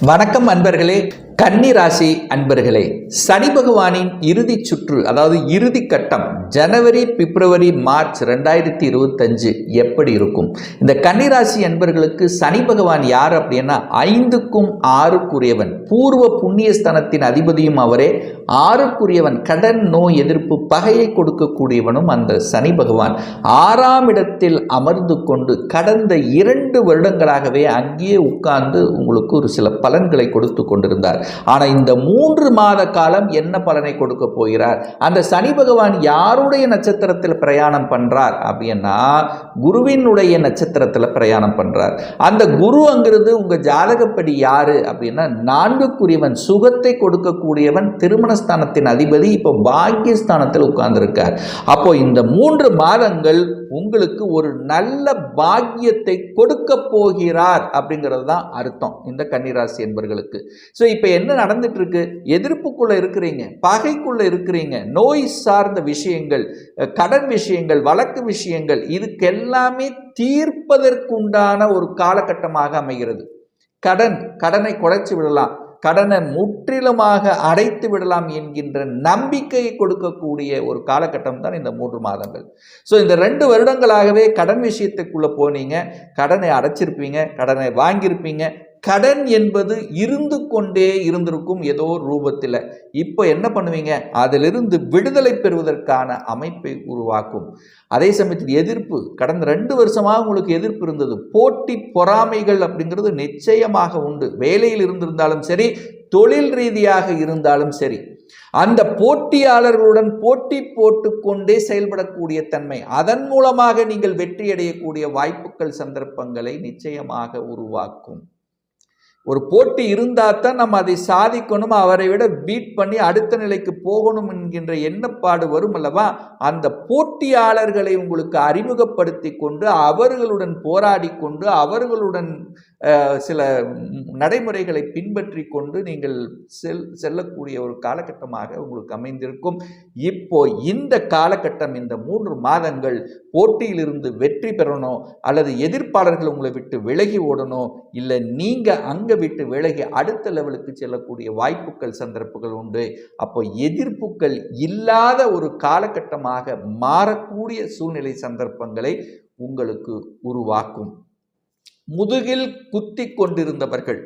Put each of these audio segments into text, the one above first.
வணக்கம் அன்பர்களே. கன்னி ராசி அன்பர்களே சனி பகவானின் இறுதி சுற்று அதாவது இறுதி கட்டம் ஜனவரி பிப்ரவரி மார்ச் ரெண்டாயிரத்தி இருபத்தஞ்சு எப்படி இருக்கும்? இந்த கன்னி ராசி அன்பர்களுக்கு சனி பகவான் யார் அப்படின்னா ஐந்துக்கும் ஆறுக்குரியவன் பூர்வ புண்ணியஸ்தனத்தின் அதிபதியும் அவரே. ஆறுக்குரியவன் கடன் நோய் எதிர்ப்பு பகையை கொடுக்கக்கூடியவனும் அந்த சனி பகவான். ஆறாம் இடத்தில் அமர்ந்து கொண்டு கடந்த இரண்டு வருடங்களாகவே அங்கேயே உட்கார்ந்து உங்களுக்கு ஒரு சில பலன்களை கொடுத்து கொண்டிருந்தார். ஆனால் இந்த மூன்று மாத காலம் என்ன பலனை கொடுக்க போகிறார்? அந்த சனி பகவான் யாருடைய நட்சத்திரத்தில் பிரயாணம் பண்றார் அப்படின்னா குருவினுடைய நட்சத்திரத்தில் பிரயாணம் பண்றார். அந்த குரு அங்கிருந்து உங்க ஜாதகப்படி யாரு அப்படின்னா நான்குக்குரியவன் சுகத்தை கொடுக்கக்கூடியவன் திருமணஸ்தானத்தின் அதிபதி இப்போ பாக்கியஸ்தானத்தில் உட்கார்ந்துருக்கார். அப்போ இந்த மூன்று மாதங்கள் உங்களுக்கு ஒரு நல்ல பாக்கியத்தை கொடுக்க போகிறார் அப்படிங்கிறது தான் அர்த்தம் இந்த கன்னிராசி என்பர்களுக்கு. ஸோ இப்போ என்ன நடந்துட்டு இருக்கு எதிர்ப்புக்குள்ளே இருக்கிறீங்க பகைக்குள்ளே இருக்கிறீங்க நோய் சார்ந்த விஷயங்கள் கடன் விஷயங்கள் வழக்கு விஷயங்கள் இதுக்கெல்லாமே தீர்ப்பதற்குண்டான ஒரு காலகட்டமாக அமைகிறது. கடன் கடனை குறைச்சி விடலாம். கடனை முற்றிலுமாக அடைத்து விடலாம் என்கின்ற நம்பிக்கையை கொடுக்கக்கூடிய ஒரு காலகட்டம் தான் இந்த மூன்று மாதங்கள். ஸோ இந்த ரெண்டு வருடங்களாகவே கடன் விஷயத்துக்குள்ளே போனீங்க கடனை அடைச்சிருப்பீங்க கடனை வாங்கியிருப்பீங்க கடன் என்பது இருந்து கொண்டே இருந்திருக்கும் ஏதோ ரூபத்தில். இப்போ என்ன பண்ணுவீங்க? அதிலிருந்து விடுதலை பெறுவதற்கான அமைப்பை உருவாக்கும். அதே சமயத்தில் எதிர்ப்பு கடந்த ரெண்டு வருஷமாக உங்களுக்கு எதிர்ப்பு இருந்தது. போட்டி பொறாமைகள் அப்படிங்கிறது நிச்சயமாக உண்டு. வேலையில் இருந்திருந்தாலும் சரி தொழில் ரீதியாக இருந்தாலும் சரி. அந்த போட்டியாளர்களுடன் போட்டி போட்டுக்கொண்டே செயல்படக்கூடிய தன்மை அதன் மூலமாக நீங்கள் வெற்றியடையக்கூடிய வாய்ப்புகள் சந்தர்ப்பங்களை நிச்சயமாக உருவாக்கும். ஒரு போட்டி இருந்தால் தான் நம்ம அதை சாதிக்கணும் அவரை விட பீட் பண்ணி அடுத்த நிலைக்கு போகணும் என்கின்ற எண்ணப்பாடு வரும் அல்லவா? அந்த போட்டியாளர்களை உங்களுக்கு அறிமுகப்படுத்தி கொண்டு அவர்களுடன் போராடி கொண்டு அவர்களுடன் சில நடைமுறைகளை பின்பற்றி கொண்டு நீங்கள் செல் செல்லக்கூடிய ஒரு காலகட்டமாக உங்களுக்கு அமைந்திருக்கும். இப்போ இந்த காலகட்டம் இந்த மூன்று மாதங்கள் போட்டியிலிருந்து வெற்றி பெறணும் அல்லது எதிர்ப்பாளர்கள் உங்களை விட்டு விலகி ஓடணும் இல்லை நீங்கள் அங்கே விட்டு விலகி அடுத்த லெவலுக்கு செல்லக்கூடிய வாய்ப்புகள் சந்தர்ப்பங்கள் உண்டு. அப்போ எதிர்ப்புகள் இல்லாத ஒரு காலகட்டமாக மாறக்கூடிய சூழ்நிலை சந்தர்ப்பங்களை உங்களுக்கு உருவாக்கும். முதுகில் குத்தி கொண்டிருந்தவர்கள்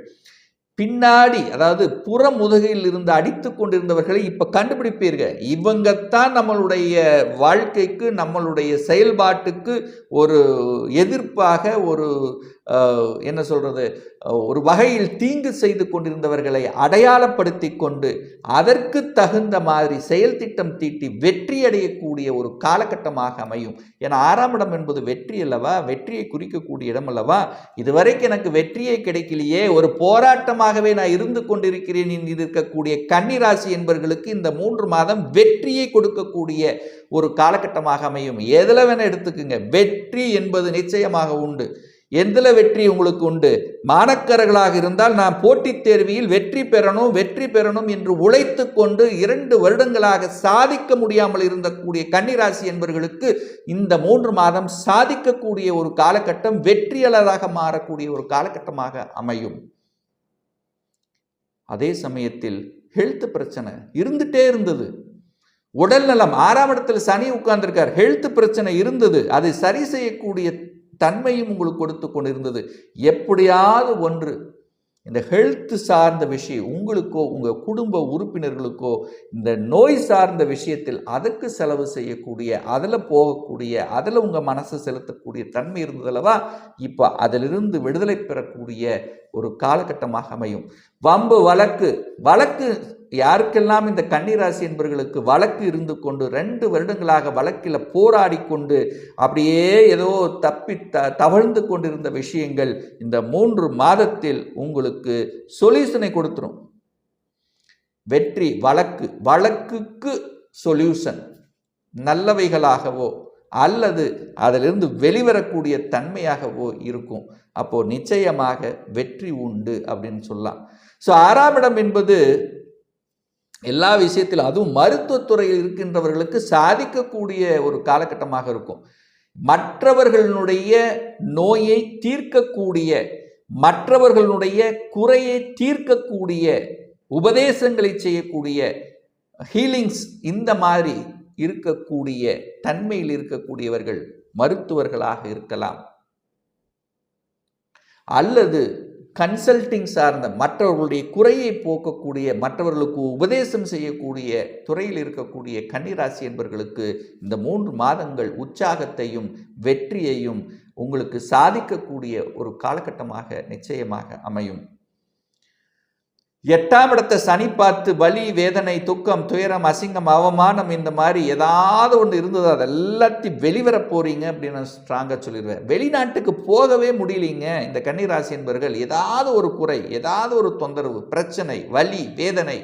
பின்னாடி அதாவது புற முதுகையில் இருந்து அடித்து கொண்டிருந்தவர்களை இப்போ கண்டுபிடிப்பீர்கள். இவங்கத்தான் நம்மளுடைய வாழ்க்கைக்கு நம்மளுடைய செயல்பாட்டுக்கு ஒரு எதிர்ப்பாக ஒரு என்ன சொல்கிறது ஒரு வகையில் தீங்கு செய்து கொண்டிருந்தவர்களை அடையாளப்படுத்தி கொண்டு அதற்கு தகுந்த மாதிரி செயல் திட்டம் தீட்டி வெற்றி அடையக்கூடிய ஒரு காலகட்டமாக அமையும். ஏன்னா ஆறாம் இடம் என்பது வெற்றி அல்லவா? வெற்றியை குறிக்கக்கூடிய இடம் அல்லவா? இதுவரைக்கும் எனக்கு வெற்றியே கிடைக்கலையே. ஒரு போராட்டமாகவே நான் இருந்து கொண்டிருக்கிறேன் என்று இருக்கக்கூடிய கன்னிராசி என்பவர்களுக்கு இந்த மூன்று மாதம் வெற்றியை கொடுக்கக்கூடிய ஒரு காலகட்டமாக அமையும். எதில் வேணால் எடுத்துக்குங்க. வெற்றி என்பது நிச்சயமாக உண்டு. எதில் வெற்றி உங்களுக்கு உண்டு. மாணக்கர்களாக இருந்தால் நான் போட்டித் தேர்வியில் வெற்றி பெறணும் வெற்றி பெறணும் என்று உழைத்து கொண்டு இரண்டு வருடங்களாக சாதிக்க முடியாமல் இருந்தக்கூடிய கன்னிராசி என்பவர்களுக்கு இந்த மூன்று மாதம் சாதிக்கக்கூடிய ஒரு காலகட்டம் வெற்றியாளராக மாறக்கூடிய ஒரு காலகட்டமாக அமையும். அதே சமயத்தில் ஹெல்த் பிரச்சனை இருந்துட்டே இருந்தது. உடல் நலம் ஆறாம் இடத்தில் சனி உட்கார்ந்திருக்கார். ஹெல்த் பிரச்சனை இருந்தது. அதை சரி செய்யக்கூடிய தன்மையும் உங்களுக்கு கொடுத்து கொண்டிருந்தது. எப்படியாவது ஒன்று. இந்த ஹெல்த் சார்ந்த விஷயம் உங்களுக்கோ உங்கள் குடும்ப உறுப்பினர்களுக்கோ இந்த நோய் சார்ந்த விஷயத்தில் அதற்கு செலவு செய்யக்கூடிய அதில் போகக்கூடிய அதில் உங்கள் மனசை செலுத்தக்கூடிய தன்மை இருந்ததுலவா இப்போ அதிலிருந்து விடுதலை பெறக்கூடிய ஒரு காலகட்டமாக அமையும். வம்பு வழக்கு வழக்கு யாருக்கெல்லாம் இந்த கன்னிராசி என்பவர்களுக்கு வழக்கு இருந்து கொண்டு ரெண்டு வருடங்களாக வழக்கில் போராடி கொண்டு அப்படியே ஏதோ தப்பி த தவழ்ந்து கொண்டிருந்த விஷயங்கள் இந்த மூன்று மாதத்தில் உங்களுக்கு சொல்யூஷனை கொடுத்துரும். வெற்றி வழக்கு வழக்குக்கு சொல்யூஷன். நல்லவைகளாகவோ அல்லது அதிலிருந்து வெளிவரக்கூடிய தன்மையாகவோ இருக்கும். அப்போ நிச்சயமாக வெற்றி உண்டு அப்படின்னு சொல்லலாம். ஸோ ஆறாம் இடம் என்பது எல்லா விஷயத்திலும் அதுவும் மருத்துவத்துறையில் இருக்கின்றவர்களுக்கு சாதிக்கக்கூடிய ஒரு காலகட்டமாக இருக்கும். மற்றவர்களுடைய நோயை தீர்க்கக்கூடிய மற்றவர்களுடைய குறையை தீர்க்கக்கூடிய உபதேசங்களை செய்யக்கூடிய ஹீலிங்ஸ் இந்த மாதிரி இருக்கக்கூடிய தன்மையில் இருக்கக்கூடியவர்கள் மருத்துவர்களாக இருக்கலாம். அல்லது கன்சல்டிங் சார்ந்த மற்றவர்களுடைய குறையை போக்கக்கூடிய மற்றவர்களுக்கு உபதேசம் செய்யக்கூடிய துறையில் இருக்கக்கூடிய கன்னிராசி என்பவர்களுக்கு இந்த மூன்று மாதங்கள் உற்சாகத்தையும் வெற்றியையும் உங்களுக்கு சாதிக்கக்கூடிய ஒரு காலகட்டமாக நிச்சயமாக அமையும். எட்டாம் இடத்தை சனி பார்த்து வலி வேதனை துக்கம் துயரம் அசிங்கம் அவமானம் இந்த மாதிரி ஏதாவது ஒன்று இருந்தது அது எல்லாத்தையும் வெளிவர போகிறீங்க அப்படின்னு நான் ஸ்ட்ராங்காக சொல்லிடுவேன். வெளிநாட்டுக்கு போகவே முடியலைங்க இந்த கன்னிராசி என்பவர்கள் ஏதாவது ஒரு குறை ஏதாவது ஒரு தொந்தரவு பிரச்சனை வலி வேதனை.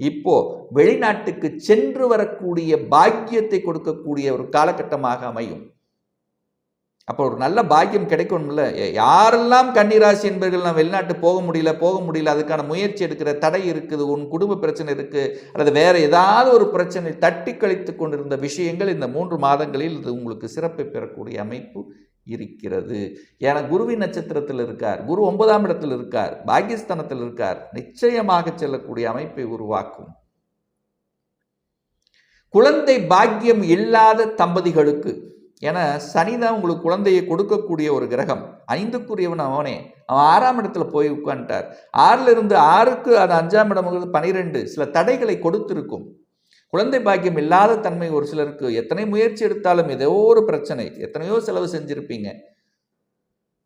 இப்போ வெளிநாட்டுக்கு சென்று வரக்கூடிய பாக்கியத்தை கொடுக்கக்கூடிய ஒரு காலகட்டமாக அமையும். அப்போ ஒரு நல்ல பாக்கியம் கிடைக்கணும்ல. யாரெல்லாம் கன்னிராசி என்பவர்கள் நான் வெளிநாட்டு போக முடியல போக முடியல அதுக்கான முயற்சி எடுக்கிற தடை இருக்குது உன் குடும்ப பிரச்சனை இருக்குது அல்லது வேறு ஏதாவது ஒரு பிரச்சனை தட்டி கழித்து கொண்டிருந்த விஷயங்கள் இந்த மூன்று மாதங்களில் இது உங்களுக்கு சிறப்பை பெறக்கூடிய அமைப்பு இருக்கிறது. ஏன்னா குருவின் நட்சத்திரத்தில் இருக்கார் குரு ஒன்பதாம் இடத்தில் இருக்கார் பாகிஸ்தானத்தில் இருக்கார் நிச்சயமாக செல்லக்கூடிய அமைப்பை உருவாக்கும். குழந்தை பாக்கியம் இல்லாத தம்பதிகளுக்கு ஏன்னா சனி தான் உங்களுக்கு குழந்தையை கொடுக்கக்கூடிய ஒரு கிரகம். ஐந்துக்குரியவன் அவனே. அவன் ஆறாம் இடத்துல போய் உட்காந்துட்டார் ஆறுல இருந்து ஆறுக்கு அது அஞ்சாம் இடம் பனிரெண்டு சில தடைகளை கொடுத்திருக்கும். குழந்தை பாக்கியம் இல்லாத தன்மை ஒரு சிலருக்கு. எத்தனை முயற்சி எடுத்தாலும் ஏதோ ஒரு பிரச்சனை. எத்தனையோ செலவு செஞ்சிருப்பீங்க.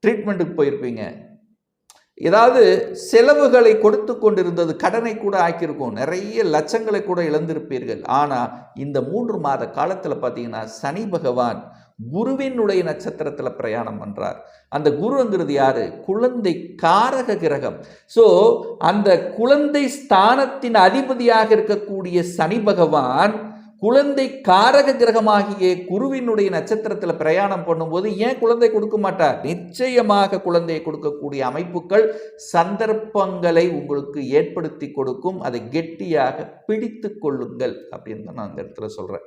ட்ரீட்மெண்ட்டுக்கு போயிருப்பீங்க. ஏதாவது செலவுகளை கொடுத்து கொண்டிருந்தது கடனை கூட ஆக்கியிருக்கும். நிறைய லட்சங்களை கூட இழந்திருப்பீர்கள். ஆனால் இந்த மூன்று மாத காலத்தில் பார்த்தீங்கன்னா சனி பகவான் குருவினுடைய நட்சத்திரத்தில் பிரயாணம் பண்ணுறார் அந்த குருங்கிறது யாரு? குழந்தை காரக கிரகம். ஸோ அந்த குழந்தை ஸ்தானத்தின் அதிபதியாக இருக்கக்கூடிய சனி பகவான் குழந்தை காரக கிரகமாகிய குருவினுடைய நட்சத்திரத்தில் பிரயாணம் பண்ணும்போது ஏன் குழந்தை கொடுக்க மாட்டார்? நிச்சயமாக குழந்தையை கொடுக்கக்கூடிய அமைப்புகள் சந்தர்ப்பங்களை உங்களுக்கு ஏற்படுத்தி கொடுக்கும். அதை கெட்டியாக பிடித்து கொள்ளுங்கள் அப்படின்னு தான் நான் அந்த இடத்துல சொல்றேன்.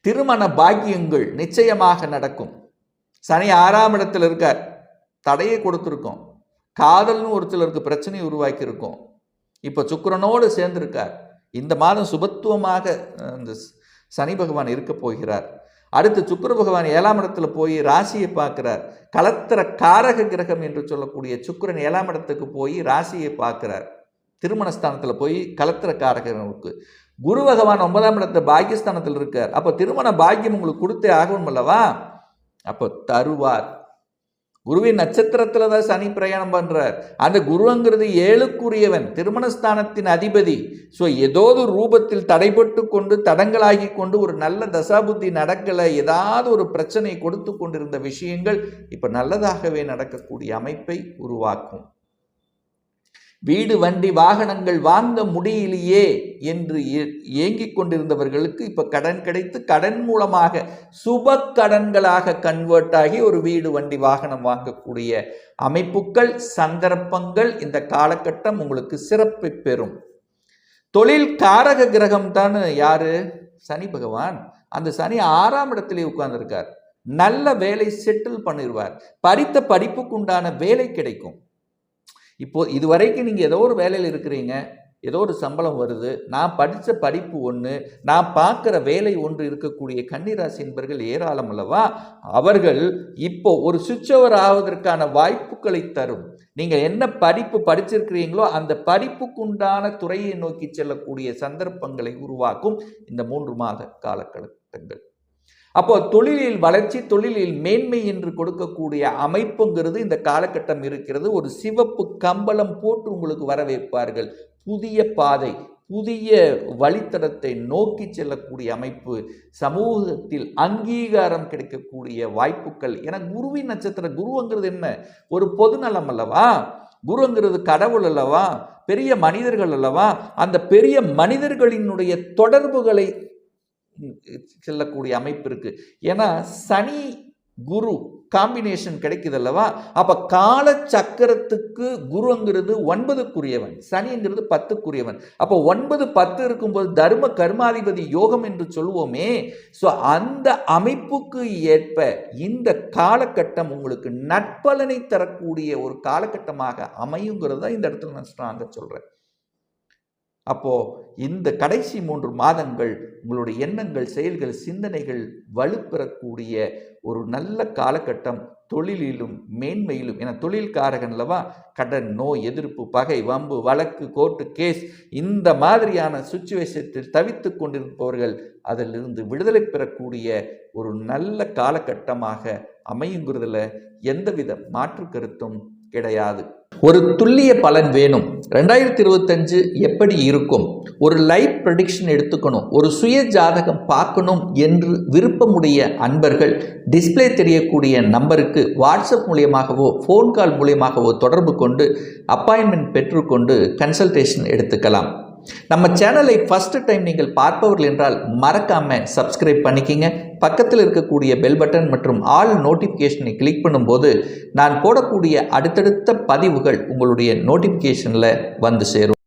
திருமண பாக்கியங்கள் நிச்சயமாக நடக்கும். சனி ஆறாம் இடத்துல இருக்கார். தடையை கொடுத்துருக்கோம். காதல்னு ஒரு சிலருக்கு பிரச்சனையை உருவாக்கியிருக்கோம். இப்போ சுக்கரனோடு சேர்ந்திருக்கார். இந்த மாதம் சுபத்துவமாக இந்த சனி பகவான் இருக்க போகிறார். அடுத்து சுக்கர பகவான் ஏழாம் இடத்துல போய் ராசியை பார்க்கிறார். கலத்திர காரக கிரகம் என்று சொல்லக்கூடிய சுக்கரன் ஏழாம் இடத்துக்கு போய் ராசியை பார்க்கிறார். திருமணஸ்தானத்தில் போய் கலத்திர காரகனுக்கு குரு பகவான் ஒன்பதாம் இடத்துல பாக்கியஸ்தானத்தில் இருக்கார். அப்போ திருமண பாக்கியம் உங்களுக்கு கொடுத்தே ஆகணும் அல்லவா அப்போ தருவார். குருவின் நட்சத்திரத்தில் தான் சனி பிரயாணம் பண்ணுறார் அந்த குருங்கிறது ஏழுக்குரியவன் திருமணஸ்தானத்தின் அதிபதி. ஸோ ஏதோ ஒரு ரூபத்தில் தடைபட்டு கொண்டு தடங்களாகி கொண்டு ஒரு நல்ல தசாபுத்தி நடக்கலை ஏதாவது ஒரு பிரச்சனை கொடுத்து கொண்டிருந்த விஷயங்கள் இப்போ நல்லதாகவே நடக்கக்கூடிய அமைப்பை உருவாக்கும். வீடு வண்டி வாகனங்கள் வாங்க முடியலையே என்று ஏ- ஏங்கிக் கொண்டிருந்தவர்களுக்கு இப்போ கடன் கிடைத்து கடன் மூலமாக சுப கடன்களாக கன்வெர்ட் ஆகி ஒரு வீடு வண்டி வாகனம் வாங்கக்கூடிய அமைப்புகள் சந்தர்ப்பங்கள் இந்த காலகட்டம் உங்களுக்கு சிறப்பு பெறும். தொழில் காரக கிரகம் தான் யாரு? சனி பகவான். அந்த சனி ஆறாம் இடத்திலே உட்கார்ந்துருக்கார். நல்ல வேலை செட்டில் பண்ணிடுவார் படித்த படிப்புக்குண்டான வேலை கிடைக்கும். இப்போ இதுவரைக்கும் நீங்கள் ஏதோ ஒரு வேலையில் இருக்கிறீங்க ஏதோ ஒரு சம்பளம் வருது நான் படித்த படிப்பு ஒன்று நான் பார்க்குற வேலை ஒன்று இருக்கக்கூடிய கன்னிராசி என்பர்கள் ஏராளம் அல்லவா? அவர்கள் இப்போ ஒரு சுவிட்ச் ஓவர் ஆவதற்கான வாய்ப்புகளை தரும். நீங்கள் என்ன படிப்பு படிச்சிருக்கிறீங்களோ அந்த படிப்புக்குண்டான துறையை நோக்கி செல்லக்கூடிய சந்தர்ப்பங்களை உருவாக்கும் இந்த மூன்று மாத காலகட்டங்கள். அப்போ தொழிலில் வளர்ச்சி தொழிலில் மேன்மை என்று கொடுக்கக்கூடிய அமைப்புங்கிறது இந்த காலகட்டம் இருக்கிறது. ஒரு சிவப்பு கம்பளம் போட்டு உங்களுக்கு வரவேற்பார்கள் புதிய பாதை புதிய வழித்தடத்தை நோக்கி செல்லக்கூடிய அமைப்பு சமூகத்தில் அங்கீகாரம் கிடைக்கக்கூடிய வாய்ப்புகள். என குருவின் நட்சத்திர குருங்கிறது என்ன? ஒரு பொதுநலம் அல்லவா? குருங்கிறது கடவுள் அல்லவா? பெரிய மனிதர்கள் அல்லவா? அந்த பெரிய மனிதர்களினுடைய தொடர்புகளை செல்லக்கூடிய அமைப்பு இருக்குது ஏன்னா சனி குரு காம்பினேஷன் கிடைக்குது அல்லவா? அப்போ கால சக்கரத்துக்கு குருங்கிறது ஒன்பதுக்குரியவன். சனிங்கிறது பத்துக்குரியவன். அப்போ ஒன்பது பத்து இருக்கும்போது தர்ம கர்மாதிபதி யோகம் என்று சொல்லுவோமே ஸோ அந்த அமைப்புக்கு ஏற்ப இந்த காலகட்டம் உங்களுக்கு நட்பலனை தரக்கூடிய ஒரு காலகட்டமாக அமையுங்கிறது தான் இந்த இடத்துல நான் ஸ்ட்ராங்காக சொல்கிறேன் அப்போ இந்த கடைசி மூன்று மாதங்கள் உங்களுடைய எண்ணங்கள் செயல்கள் சிந்தனைகள் வலுப்பெறக்கூடிய ஒரு நல்ல காலகட்டம் தொழிலிலும் மேன்மையிலும். என தொழில்காரகன் அல்லவா? கடன் நோய் எதிர்ப்பு பகை வம்பு வழக்கு கோர்ட்டு கேஸ் இந்த மாதிரியான சுச்சுவேஷத்தில் தவித்து கொண்டிருப்பவர்கள் அதிலிருந்து விடுதலை பெறக்கூடிய ஒரு நல்ல காலகட்டமாக அமையுங்கிறதுல எந்தவித மாற்று கருத்தும் கிடையாது. ஒரு துல்லிய பலன் வேணும். ரெண்டாயிரத்தி இருபத்தஞ்சு எப்படி இருக்கும்? ஒரு லைவ் ப்ரடிக்ஷன் எடுத்துக்கணும். ஒரு சுய ஜாதகம் பார்க்கணும் என்று விருப்பமுடைய அன்பர்கள் டிஸ்பிளே தெரியக்கூடிய நம்பருக்கு வாட்ஸ்அப் மூலியமாகவோ ஃபோன் கால் மூலியமாகவோ தொடர்பு கொண்டு அப்பாயின்மெண்ட் பெற்றுக்கொண்டு கன்சல்டேஷன் எடுத்துக்கலாம். நம்ம சேனலை ஃபஸ்ட்டு டைம் நீங்கள் பார்ப்பவர்கள் என்றால் மறக்காமல் சப்ஸ்கிரைப் பண்ணிக்கிங்க. பக்கத்தில் இருக்கக்கூடிய பெல் பட்டன் மற்றும் ஆல் நோட்டிஃபிகேஷனை கிளிக் பண்ணும்போது நான் போடக்கூடிய அடுத்தடுத்த பதிவுகள் உங்களுடைய நோட்டிஃபிகேஷனில் வந்து சேரும்.